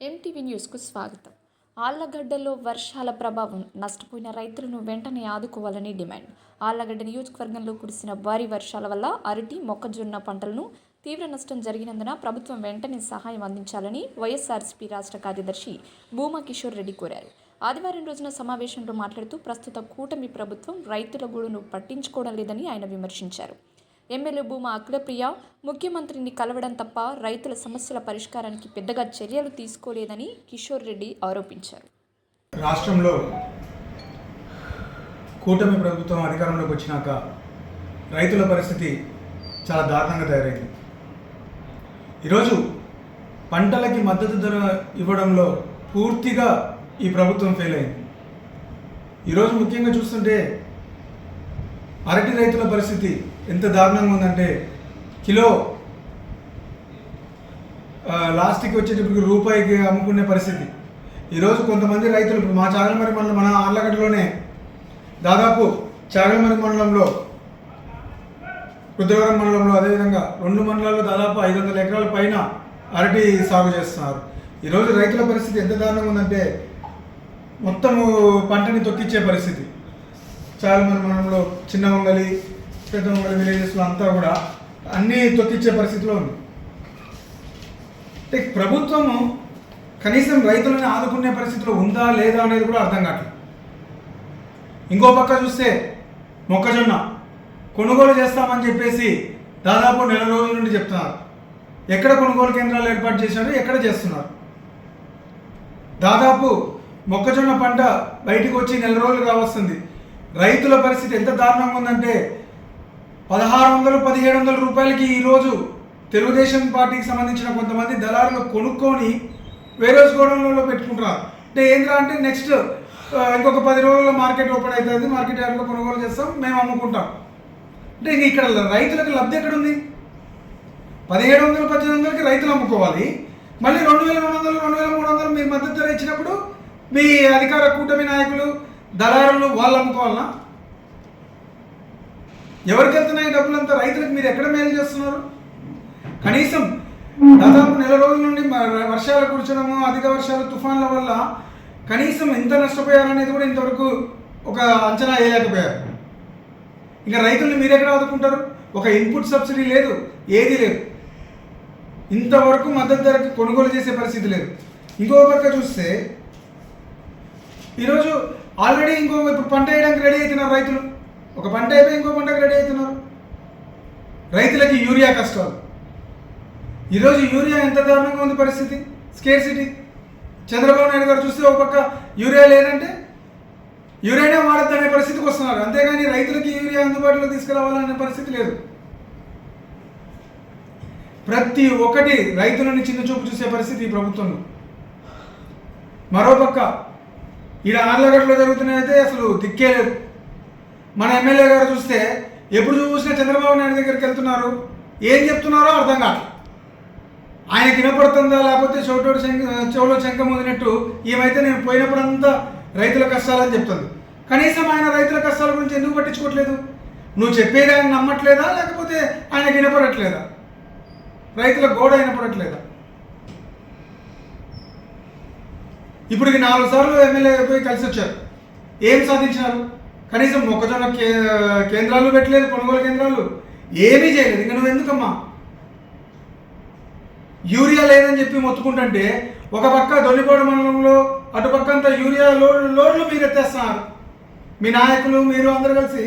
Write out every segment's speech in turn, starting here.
MTV న్యూస్కు స్వాగతం. ఆళ్ళగడ్డలో వర్షాల ప్రభావం నష్టపోయిన రైతులను వెంటనే ఆదుకోవాలని డిమాండ్. ఆళ్ళగడ్డ నియోజకవర్గంలో కురిసిన భారీ వర్షాల వల్ల అరటి మొక్కజొన్న పంటలను తీవ్ర నష్టం జరిగినందున ప్రభుత్వం వెంటనే సహాయం అందించాలని వైఎస్ఆర్సీపీ రాష్ట్ర కార్యదర్శి భూమా కిషోర్ రెడ్డి కోరారు. ఆదివారం రోజున సమావేశంలో మాట్లాడుతూ ప్రస్తుత కూటమి ప్రభుత్వం రైతుల గూడును పట్టించుకోవడం లేదని ఆయన విమర్శించారు. ఎమ్మెల్యే భూమా అఖిలప్రియ ముఖ్యమంత్రిని కలవడం తప్ప రైతుల సమస్యల పరిష్కారానికి పెద్దగా చర్యలు తీసుకోలేదని కిషోర్ రెడ్డి ఆరోపించారు. రాష్ట్రంలో కూటమి ప్రభుత్వం అధికారంలోకి వచ్చినాక రైతుల పరిస్థితి చాలా దారుణంగా తయారైంది. ఈరోజు పంటలకి మద్దతు ధర ఇవ్వడంలో పూర్తిగా ఈ ప్రభుత్వం ఫెయిల్ అయింది. ఈరోజు ముఖ్యంగా చూస్తుంటే అరటి రైతుల పరిస్థితి ఎంత దారుణంగా ఉందంటే కిలో లాస్ట్కి వచ్చేటప్పటికి రూపాయికి అమ్ముకునే పరిస్థితి. ఈరోజు కొంతమంది రైతులు ఇప్పుడు మా చాగలమరి మండలం మన ఆర్లగడ్డలోనే దాదాపు చాగలమరి మండలంలో రుద్రవరం మండలంలో అదేవిధంగా రెండు మండలాల్లో దాదాపు ఐదు వందల ఎకరాల పైన అరటి సాగు చేస్తున్నారు. ఈరోజు రైతుల పరిస్థితి ఎంత దారుణంగా ఉందంటే మొత్తము పంటని తొక్కిచ్చే పరిస్థితి. చాలామంది మండలంలో చిన్న వంగలి పెద్ద విలేజెస్లో అంతా కూడా అన్నీ తొక్కిచ్చే పరిస్థితిలో ఉంది. అంటే ప్రభుత్వము కనీసం రైతులను ఆదుకునే పరిస్థితిలో ఉందా లేదా అనేది కూడా అర్థం కావట్లేదు. ఇంకో పక్క చూస్తే మొక్కజొన్న కొనుగోలు చేస్తామని చెప్పేసి దాదాపు నెల రోజుల నుండి చెప్తున్నారు. ఎక్కడ కొనుగోలు కేంద్రాలు ఏర్పాటు చేశారు ఎక్కడ చేస్తున్నారు? దాదాపు మొక్కజొన్న పంట బయటకు వచ్చి నెల రోజులు కావస్తుంది రైతుల పరిస్థితి ఎంత దారుణంగా ఉందంటే పదహారు వందలు పదిహేడు వందల రూపాయలకి ఈరోజు తెలుగుదేశం పార్టీకి సంబంధించిన కొంతమంది దళారులు కొనుక్కొని వేరే గోడౌన్లలో పెట్టుకుంటారు అంటే ఏంద్రా అంటే నెక్స్ట్ ఇంకొక పది రోజుల్లో మార్కెట్ ఓపెన్ అవుతుంది మార్కెట్ యార్డ్లో కొనుగోలు చేస్తాం మేము అమ్ముకుంటాం. అంటే ఇంక ఇక్కడ రైతులకు లబ్ధి ఎక్కడుంది? పదిహేడు వందలు పద్దెనిమిది వందలకి రైతులు అమ్ముకోవాలి. మళ్ళీ రెండు వేల రెండు వందలు రెండు వేల మూడు వందలు మీ మద్దతు ధర ఇచ్చినప్పుడు మీ అధికార కూటమి నాయకులు దళారులు వాళ్ళు అమ్ముకోవాలనా? ఎవరికి వెళ్తున్నాయి డబ్బులంతా? రైతులకు మీరు ఎక్కడ మేలు చేస్తున్నారు? కనీసం దాదాపు నెల రోజుల నుండి వర్షాలు కురచడము అధిక వర్షాలు తుఫాన్ల వల్ల కనీసం ఎంత నష్టపోయారనేది కూడా ఇంతవరకు ఒక అంచనా వేయలేకపోయారు. ఇంకా రైతుల్ని మీరు ఎక్కడ ఆదుకుంటారు? ఒక ఇన్పుట్ సబ్సిడీ లేదు ఏది లేదు. ఇంతవరకు మద్దతు ధరకు కొనుగోలు చేసే పరిస్థితి లేదు. ఇంకో పక్క చూస్తే ఈరోజు ఆల్రెడీ ఇంకో ఇప్పుడు పంట వేయడానికి రెడీ అవుతున్నారు రైతులు. ఒక పంట అయిపోయి ఇంకో పంటకు రెడీ అవుతున్నారు. రైతులకి యూరియా కష్టాలు ఈరోజు యూరియా ఎంత దారుణంగా ఉంది పరిస్థితి స్కేర్ సిటీ చంద్రబాబు నాయుడు గారు చూస్తే ఒక పక్క యూరియా లేదంటే యూరియానే వాడద్దనే పరిస్థితికి వస్తున్నారు. అంతేగాని రైతులకి యూరియా అందుబాటులో తీసుకురావాలనే పరిస్థితి లేదు. ప్రతి ఒక్కటి రైతులని చిన్న చూపు చూసే పరిస్థితి ఈ ప్రభుత్వంలో. మరోపక్క ఈడ ఆర్లగడ్డలో జరుగుతున్నాయితే అసలు దిక్కే లేదు. మన ఎమ్మెల్యే గారు చూస్తే ఎప్పుడు చూసినా చంద్రబాబు నాయుడు దగ్గరికి వెళ్తున్నారు. ఏం చెప్తున్నారో అర్థం కాదు. ఆయనకి వినపడుతుందా లేకపోతే చోటోడు శంక చెవులో శంఖ ముదినట్టు ఏమైతే నేను పోయినప్పుడంతా రైతుల కష్టాలని చెప్తుంది. కనీసం ఆయన రైతుల కష్టాల గురించి ఎందుకు పట్టించుకోవట్లేదు? నువ్వు చెప్పేది ఆయన నమ్మట్లేదా లేకపోతే ఆయనకి వినపడట్లేదా? రైతుల గోడ వినపడట్లేదా? ఇప్పుడు నాలుగు సార్లు ఎమ్మెల్యే పోయి కలిసి వచ్చారు ఏం సాధించినారు? కనీసం మొక్కజొన్న కే కేంద్రాలు పెట్టలేదు కొనుగోలు కేంద్రాలు. ఏమీ చేయలేదు. ఇంకా నువ్వు ఎందుకమ్మా? యూరియా లేదని చెప్పి మొత్తుకుంటుంటే ఒక పక్క దొల్లిపోడు మండలంలో అటుపక్క అంతా యూరియా లోడ్లు లోడ్లు మీరు ఎత్తేస్తున్నారు మీ నాయకులు మీరు అందరు కలిసి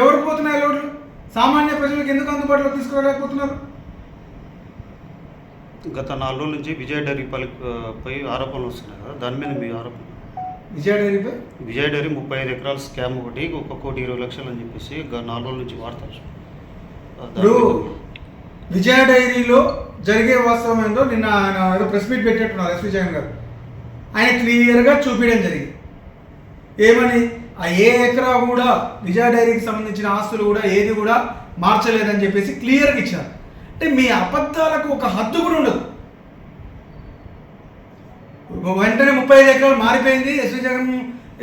ఎవరికి పోతున్నాయి లోడ్లు? సామాన్య ప్రజలకు ఎందుకు అందుబాటులో తీసుకురాలేకపోతున్నారు గత నాలుగు రోజుల నుంచి విజయ డైరీ పలికి పై ఆరోపణలు వస్తున్నాయి కదా. దాని మీద మీ ఆరోపణ? విజయ డైరీపై విజయ డైరీ ముప్పై ఐదు ఎకరాల స్కామ్ ఒకటి ఒక కోటి ఇరవై లక్షలు అని చెప్పేసి గ- నాలుగు రోజుల నుంచి ఇప్పుడు మీద- విజయ డైరీలో జరిగే వాస్తవం ఏంటో నిన్న ఆయన ఏదో ప్రెస్ మీట్ పెట్టేట్టున్నారు ఎస్వి జగన్ గారు. ఆయన క్లియర్గా చూపించడం జరిగింది. ఏమని? ఆ ఏ ఎకరా కూడా విజయ డైరీకి సంబంధించిన ఆస్తులు కూడా ఏది కూడా మార్చలేదని చెప్పేసి క్లియర్గా ఇచ్చారు. అంటే మీ అబద్ధాలకు ఒక హద్దు కూడా ఉండదు. వెంటనే ముప్పై ఐదు ఎకరాలు మారిపోయింది. ఎస్వి జగన్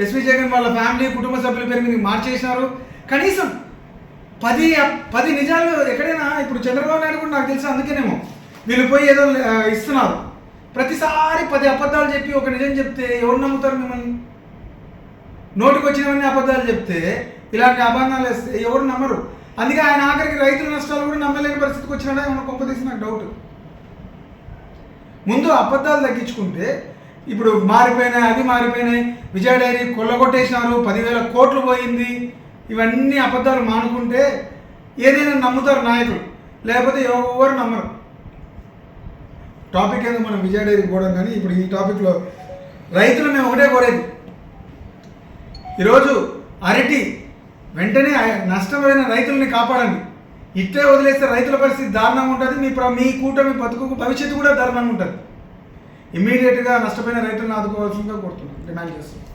ఎస్వి జగన్ వాళ్ళ ఫ్యామిలీ కుటుంబ సభ్యుల పేరు మీద మార్చేసినారు. కనీసం పది పది నిజాలు ఎక్కడైనా ఇప్పుడు చంద్రబాబు నాయుడు కూడా నాకు తెలుసు అందుకేనేమో. వీళ్ళు పోయి ఏదో ఇస్తున్నారు. ప్రతిసారి పది అబద్ధాలు చెప్పి ఒక నిజం చెప్తే ఎవరు నమ్ముతారు మిమ్మల్ని? నోటికి వచ్చినవన్నీ అబద్ధాలు చెప్తే ఇలాంటి అబద్ధాలు వేస్తే ఎవరు నమ్మరు. అందుకే ఆయన ఆఖరికి రైతుల నష్టాలు కూడా నమ్మలేని పరిస్థితికి వచ్చినాడా ఏమన్నా కొంపదీసి నాకు డౌట్ ముందు అబద్ధాలు తగ్గించుకుంటే ఇప్పుడు మారిపోయినాయి అది మారిపోయినాయి. విజయ డైరీ కొల్లగొట్టేసినారు పదివేల కోట్లు పోయింది. ఇవన్నీ అబద్ధాలు మానుకుంటే ఏదైనా నమ్ముతారు నాయకులు. లేకపోతే ఎవరు నమ్మరు. టాపిక్ ఏదో మనం విజయ డైరీ పోవడం కానీ ఇప్పుడు ఈ టాపిక్లో రైతులు మేము ఒకటే కోరేది. ఈరోజు అరటి వెంటనే నష్టమైన రైతుల్ని కాపాడండి. ఇట్లే వదిలేస్తే రైతుల పరిస్థితి దారుణంగా ఉంటుంది. మీ మీ కూటమి బతుకు భవిష్యత్తు కూడా దారుణంగా ఉంటుంది. ఇమీడియట్గా నష్టపోయిన రైతులను ఆదుకోవాల్సిందిగా కోరుతున్నాను. డిమాండ్ చేస్తున్నాను.